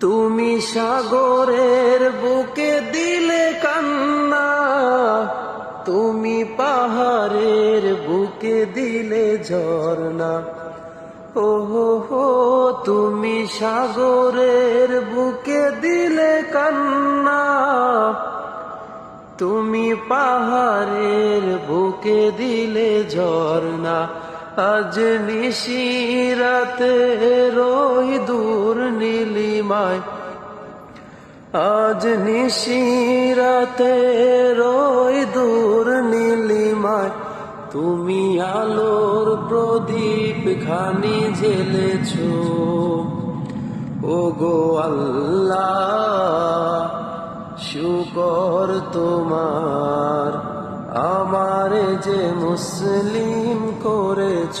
তুমি সাগরের বুকে দিলে কান্না, তুমি পাহাড়ের বুকে দিলে ঝর্ণা। ও হো, তুমি সাগরের বুকে দিলে কান্না, তুমি পাহাড়ের বুকে দিলে ঝর্ণা। আজ নিশিরাতে আজ নিশিরাতে রই দূর নীলিমায়। তুমি আলোর প্রদীপ খানি জ্বেলেছ ও গো আল্লাহ, শুকর তোমার, আমার যে মুসলিম করেছ।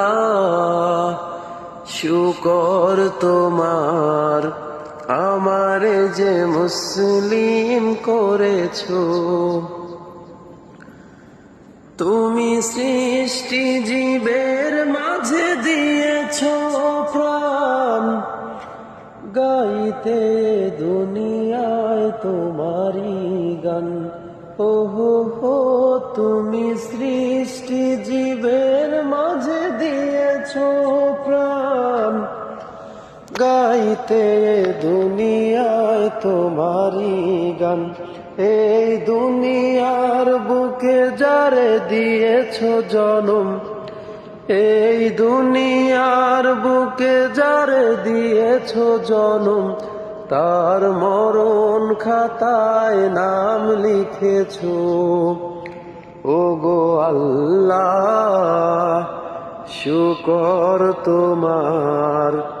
শুকর তোমার, আমার যে মুসলিম করেছ। তুমি সৃষ্টি জীবের মাঝে দিয়েছ প্রাণ। গাইতে দুনিয়ায় তোমারি গান। ও হো হো, তুমি সৃষ্টি জীবের গাইতে দুনিয়ায় তোমারি গান। এই দুনিয়ার বুকে যারে দিয়েছ জনম, এই দুনিয়ার বুকে যারে দিয়েছ জনম, তার মরণ খাতায় নাম লিখেছ। ও গো আল্লাহ, শুকর তোমার।